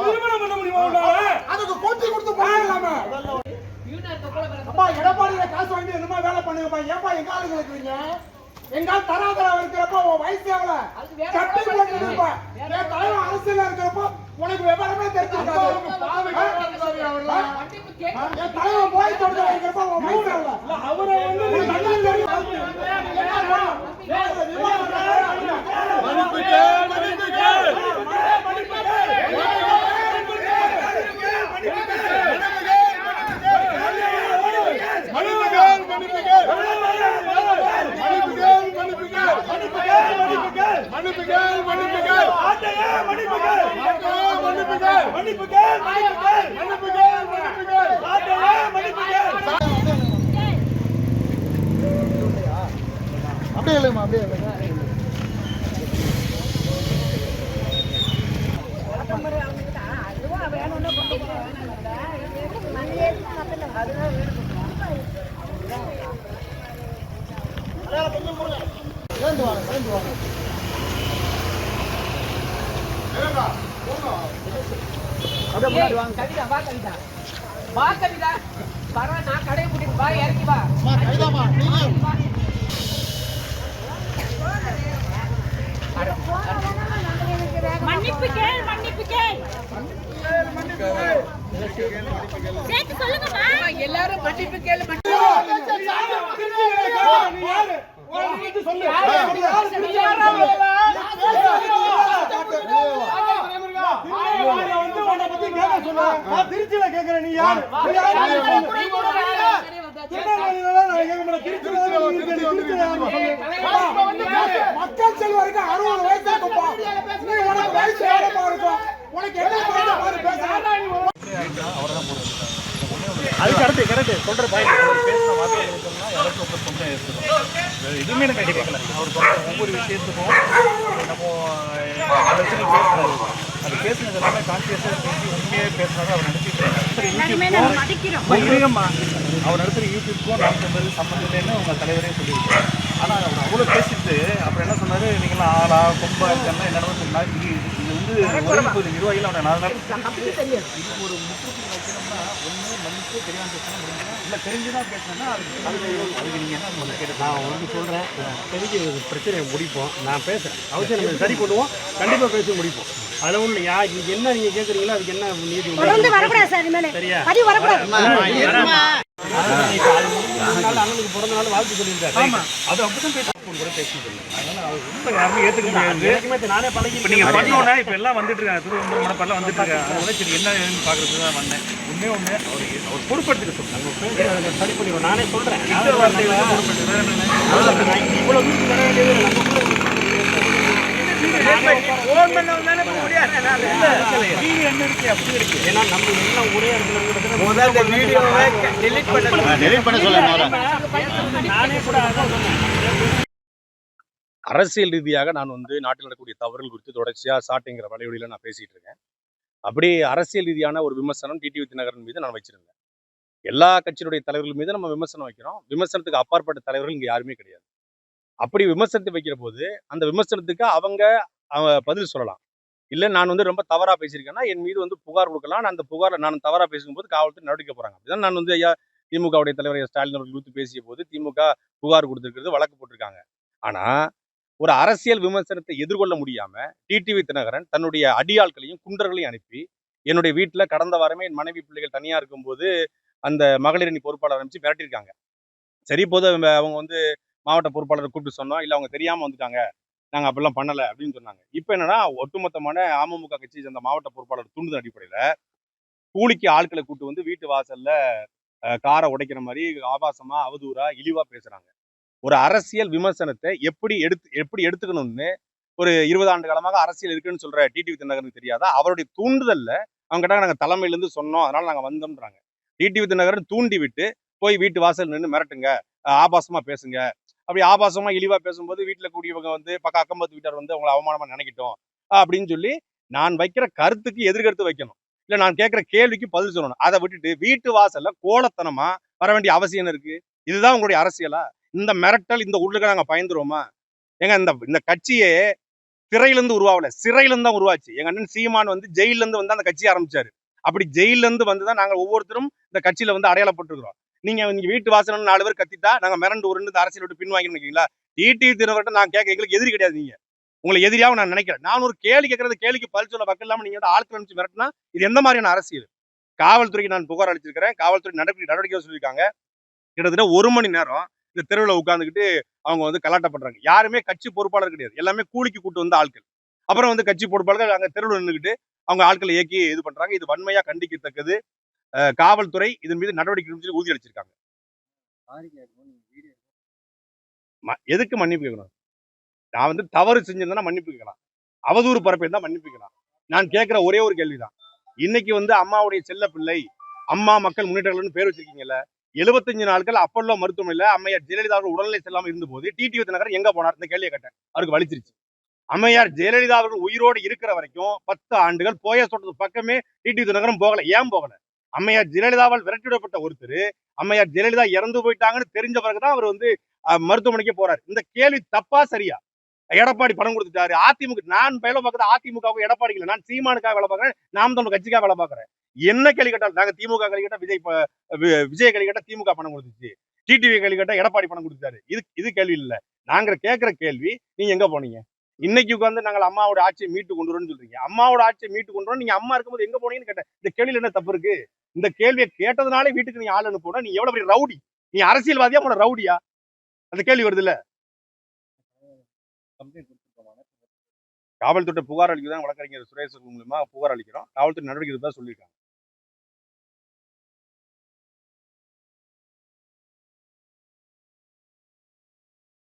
திருமணம் பண்ண முடியுமா உன்னால? அதுக்கு போட்டி கொடுத்து போயிடலாமே அப்பா எடப்பாடியில காசு வாங்கி என்னமா வேலை பண்ணுங்கப்பா ஏன்பா எங்க ஆளுங்க இருக்கிறீங்க எங்க ஆள் தராதரா இருக்கிறப்ப உன் வயசு எவ்வளவு சட்டை போட்டு இருப்ப என் தலைவன் அரசியல இருக்கிறப்ப உனக்கு விவரமே தெரிஞ்சிருக்காது என் தலைவன் போய் தொடர்ந்து இருக்கிறப்ப உன் வயசு எவ்வளவு அவரை வந்து உனக்கு தகுதி தகுதி தெரியும். ஆட்டையே மன்னிப்புகள். மன்னிப்புகள், மன்னிப்புகள். ஆட்டையே மன்னிப்புகள். அப்படியே இல்லைம்மா அப்படியே இல்லை சேர்ந்து வாங்க சேர்ந்து வாங்க கவிதா வா கவிதா வா கவிதா வர நான் கடையை கூட்டிட்டு வா மன்னிப்பு கேள் மன்னிப்பு கேள் சேர்த்து சொல்லுங்கம்மா எல்லாரும் மன்னிப்பு கேளு மன்னிப்பு சொல்லு. திருநெல்வேலியில வந்து உன்னை பத்தி கேட்க சொன்னா, நான் திருச்சியில கேட்கிறேன், நீ யாரு? நீ யாருன்னு சொல்லு. திருநெல்வேலியில நான் கேட்க மாட்டேன். திருச்சியில தான் நீ இருக்க, நீ திருச்சியில யாருன்னு சொல்லு. மக்கள் செல்வருக்கு அறுபது வயசு இருக்குப்பா. நீ உனக்கு வயசு எவ்வளவுப்பா இருக்கும் உனக்கு என்ன அது கரெக்ட் கரெக்ட் சொல்ற பாயிண்ட். அவர் பேசின வார்த்தைகளுக்கெல்லாம் யாராச்சும் ஒருத்தர் சொந்தம் எடுத்துக்கணும் வேற எதுவுமே எனக்கு கேட்கல அவர் சொல்ற ஒவ்வொரு விஷயத்துக்கும் நம்ம பேசுறாரு. அது பேசுனது எல்லாமே கான்சியஸாக பேசி உண்மையே பேசுனாரு அவர் நடத்திட்டு அவர் நடத்துகிற யூடியூப்க்கும் நாம் சொன்னது சம்மந்தம் இல்லைன்னு உங்க தலைவரே சொல்லியிருக்காரு. ஆனால் அவர் அவ்வளோ பேசிட்டு அப்புறம் என்ன சொன்னாரு? நீங்களாம் ஆளா கொம்பா இருக்கன்னா என்னென்ன சொன்னார் இது இது வந்து ஒரு நிர்வாகிகள் அவனை நான் இது ஒரு முற்றுப்புள்ளி வைக்கணும்னா ஒன்று மன்னிச்சு தெரியாமல் பேசணும் இல்லை தெரிஞ்சு தான் பேசணும்னா அதுக்கு அதுக்கு அதுக்கு நீங்கள் என்ன முதல்ல கேட்டு நான் வந்து சொல்கிறேன் தெரிஞ்சு பிரச்சனையை முடிப்போம். நான் பேசுகிறேன் அவசியம் நம்ம சரி பண்ணுவோம் கண்டிப்பாக பேசி முடிப்போம். அதில் ஒன்று யா என்ன நீங்கள் கேட்குறீங்களோ அதுக்கு என்ன நீதி? தொடர்ந்து வரக்கூடாது சார் இனிமேல். சரியா? வரக்கூடாது. அண்ணனுக்கு பிறந்த நாள் வாழ்த்து சொல்லியிருக்காரு. அது அப்படி தான் பேச கூட பேசிட்டு அதனால அது ரொம்ப யாருமே ஏற்றுக்க முடியாது. எனக்குமே தெ- நானே பழகி பண்ணோன்னா இப்போ எல்லாம் வந்துட்டு இருக்காங்க. திருவண்ணாமலை மணப்பாலாம் வந்துட்டு இருக்காங்க. அதோட சரி என்ன ஏதுன்னு பார்க்கறதுக்கு தான் வந்தேன். உண்மையே ஒன்று அவர் அவர் பொறுப்படுத்திக்க சொல்லுங்க சரி பண்ணிடுவோம். நானே வார்த்தைகளை பொறுப்படுத்து ஏன்னா நம்ம எல்லாம் ஒரே இடத்துல இருக்கிறது அரசியல் ரீதியாக நான் வந்து நாட்டில் நடக்கக்கூடிய தவறுகள் குறித்து தொடர்ச்சியாக சாட்டிங்கிற வலைவழியில் நான் பேசிகிட்டு இருக்கேன். அப்படி அரசியல் ரீதியான ஒரு விமர்சனம் டிடிவி தினகரன் மீது நான் வச்சிருந்தேன். எல்லா கட்சியினுடைய தலைவர்கள் மீது நம்ம விமர்சனம் வைக்கிறோம். விமர்சனத்துக்கு அப்பாற்பட்ட தலைவர்கள் இங்கே யாருமே கிடையாது. அப்படி விமர்சனத்தை வைக்கிற போது அந்த விமர்சனத்துக்கு அவங்க பதில் சொல்லலாம். இல்லை நான் வந்து ரொம்ப தவறாக பேசியிருக்கேன்னா என் மீது வந்து புகார் கொடுக்கலாம். நான் அந்த புகாரில் நான் தவறாக பேசும்போது காவல்துறை நடவடிக்கை போகிறாங்க அப்படிதான் நான் வந்து ஐயா திமுகவுடைய தலைவர் ஸ்டாலின் அவர்கள் குறித்து பேசிய போது திமுக புகார் கொடுத்துருக்கிறது வழக்கு போட்டிருக்காங்க. ஆனால் ஒரு அரசியல் விமர்சனத்தை எதிர்கொள்ள முடியாமல் டிடிவி தினகரன் தன்னுடைய அடியாட்களையும் குண்டர்களையும் அனுப்பி என்னுடைய வீட்டில் கடந்த வாரமே என் மனைவி பிள்ளைகள் தனியாக இருக்கும்போது அந்த மகளிர் பொறுப்பாளர் அனுப்பிச்சு மிரட்டியிருக்காங்க. சரி போது அவங்க அவங்க வந்து மாவட்ட பொறுப்பாளரை கூப்பிட்டு சொன்னோம். இல்ல அவங்க தெரியாம வந்துட்டாங்க. நாங்க அப்படிலாம் பண்ணலை. அப்படின்னு சொன்னாங்க. இப்போ என்னன்னா ஒட்டுமொத்தமான அமமுக கட்சியை சேர்ந்த மாவட்ட பொறுப்பாளர் தூண்டுதல் அடிப்படையில கூலிக்கு ஆட்களை கூட்டு வந்து வீட்டு வாசல்ல காரை உடைக்கிற மாதிரி ஆபாசமா அவதூறா இழிவா பேசுறாங்க. ஒரு அரசியல் விமர்சனத்தை எப்படி எடுத்து எப்படி எடுத்துக்கணும்னு ஒரு இருபது ஆண்டு காலமாக அரசியல் இருக்குன்னு சொல்ற டிடிவி தினகரனுக்கு தெரியாதா? அவருடைய தூண்டுதல்ல. அவங்க கிட்ட நாங்க தலைமையில இருந்து சொன்னோம். அதனால நாங்க வந்தோம்ன்றாங்க. டிடிவி தினகரன் தூண்டி விட்டு போய் வீட்டு வாசல் நின்று மிரட்டுங்க. ஆபாசமா பேசுங்க. அப்படி ஆபாசமா இழிவா பேசும்போது வீட்டுல கூடியவங்க வந்து பக்கம் அக்கம்பத்து வீட்டார் வந்து அவங்களை அவமானமா நினைக்கட்டும் அப்படின்னு சொல்லி நான் வைக்கிற கருத்துக்கு எதிர்கருத்து வைக்கணும். இல்ல நான் கேட்கிற கேள்விக்கு பதில் சொல்லணும். அதை விட்டுட்டு வீட்டு வாசல்ல கோலத்தனமா வர வேண்டிய அவசியம் என்ன இருக்கு? இதுதான் உங்களுடைய அரசியலா? இந்த மிரட்டல் இந்த உள்ளுக்கு நாங்க பயந்துருவோமா? ஏங்க இந்த இந்த கட்சியே திரையிலிருந்து உருவாகல. சிறையிலிருந்து தான் உருவாச்சு. எங்க அண்ணன் சீமான் வந்து ஜெயில இருந்து வந்து அந்த கட்சியை ஆரம்பிச்சாரு. அப்படி ஜெயில இருந்து வந்து தான் நாங்க ஒவ்வொருத்தரும் இந்த கட்சியில வந்து அடையாளப்பட்டிருக்கிறோம். நீங்க நீங்க வீட்டு வாசனம் நாலு பேர் கத்திட்டா நாங்க மிரண்டு உருண்டு அரசியல் விட்டு பின் பின்வாங்கி நினைக்கிறீங்களா? டிடிவி தினவர்கிட்ட நான் கேட்க எங்களுக்கு எதிரி கிடையாது நீங்க. உங்களை எதிரியாவும் நான் நினைக்கிறேன். நான் ஒரு கேள்வி கேட்கறது கேள்விக்கு பதில் சொல்ல பக்கம் இல்லாம நீங்க வந்து ஆட்கள் அனுப்பிச்சு மிரட்டினா இது எந்த மாதிரியான அரசியல்? காவல்துறைக்கு நான் புகார் அளிச்சிருக்கிறேன். காவல்துறை நடவடிக்கை நடவடிக்கை சொல்லியிருக்காங்க. கிட்டத்தட்ட ஒரு மணி நேரம் இந்த தெருவில் உட்காந்துக்கிட்டு அவங்க வந்து கலாட்டம் பண்றாங்க யாருமே கட்சி பொறுப்பாளர் கிடையாது. எல்லாமே கூலிக்கு கூட்டு வந்த ஆட்கள். அப்புறம் வந்து கட்சி பொறுப்பாளர்கள் அங்கே தெருவில் நின்றுக்கிட்டு அவங்க ஆட்களை இயக்கி இது பண்றாங்க. இது வன்மையா கண்டிக்கத்தக்கது. காவல்துறை இதன் மீது நடவடிக்கை உறுதி அளிச்சிருக்காங்க. ம- எதுக்கு மன்னிப்பு கேட்கணும்? நான் வந்து தவறு செஞ்சிருந்தா மன்னிப்பு கேட்கலாம். அவதூறு பரப்பியிருந்தா மன்னிப்பு கேட்கலாம். நான் கேட்கிற ஒரே ஒரு கேள்விதான். இன்னைக்கு வந்து அம்மாவுடைய செல்ல பிள்ளை அம்மா மக்கள் முன்னேற்றங்கள்னு பேர் வச்சிருக்கீங்கல்ல எழுபத்தஞ்சு நாட்கள் அப்பல்லோ மருத்துவமனையில அம்மையார் ஜெயலலிதா அவர்கள் உடல்நிலை செல்லாம இருந்தபோது டிடிவி தினகரன் எங்க போனார்? இந்த கேள்வியை கேட்டேன். அவருக்கு வலிச்சிருச்சு. அம்மையார் ஜெயலலிதா அவர்கள் உயிரோடு இருக்கிற வரைக்கும் பத்து ஆண்டுகள் போய சொல்றது பக்கமே டிடிவி தினகரன் போகல. ஏன் போகல? அம்மையார் ஜெயலலிதாவால் விரட்டிவிடப்பட்ட ஒருத்தர் அம்மையார் ஜெயலலிதா இறந்து போயிட்டாங்கன்னு தெரிஞ்ச பிறகுதான் அவர் வந்து மருத்துவமனைக்கு போறாரு. இந்த கேள்வி தப்பா சரியா? எடப்பாடி பணம் கொடுத்துட்டாரு. அதிமுக நான் வேலை பார்க்கறது அதிமுகவுக்கு எடப்பாடி இல்லை. நான் சீமானுக்காக வேலை பார்க்குறேன் நாம் தமிழ் கட்சிக்காக வேலை பார்க்குறேன். என்ன கேள்வி கேட்டால் நாங்க திமுக கேள்வி விஜய் விஜய் கேள்வி திமுக பணம் கொடுத்துச்சு. டிடிவி கேள்வி கேட்டா எடப்பாடி பணம் கொடுத்துட்டாரு. இது இது கேள்வி இல்ல. நாங்க கேட்குற கேள்வி நீங்க எங்க போனீங்க? இன்னைக்கு உட்காந்து நாங்கள் அம்மாவோட ஆட்சியை மீட்டு கொண்டு வரோம்னு சொல்றீங்க. அம்மாவோட ஆட்சியை மீட்டு கொண்டு வரோம் நீங்க அம்மா இருக்கும்போது எங்க போனீங்கன்னு கேட்டேன். இந்த கேள்வியில என்ன தப்பு இருக்கு? இந்த கேள்வியை கேட்டதுனாலே வீட்டுக்கு நீ ஆள் அனுப்பணும் நீ எவ்வளவு பெரிய ரவுடி? நீ அரசியல்வாதியா உன ரவுடியா? அந்த கேள்வி வருது இல்ல? காவல்துறை புகார் அளிக்கதான் வழக்கறிஞர் சுரேஷ் மூலியமா புகார் அளிக்கிறோம். காவல்துறை நடவடிக்கை தான் சொல்லியிருக்காங்க.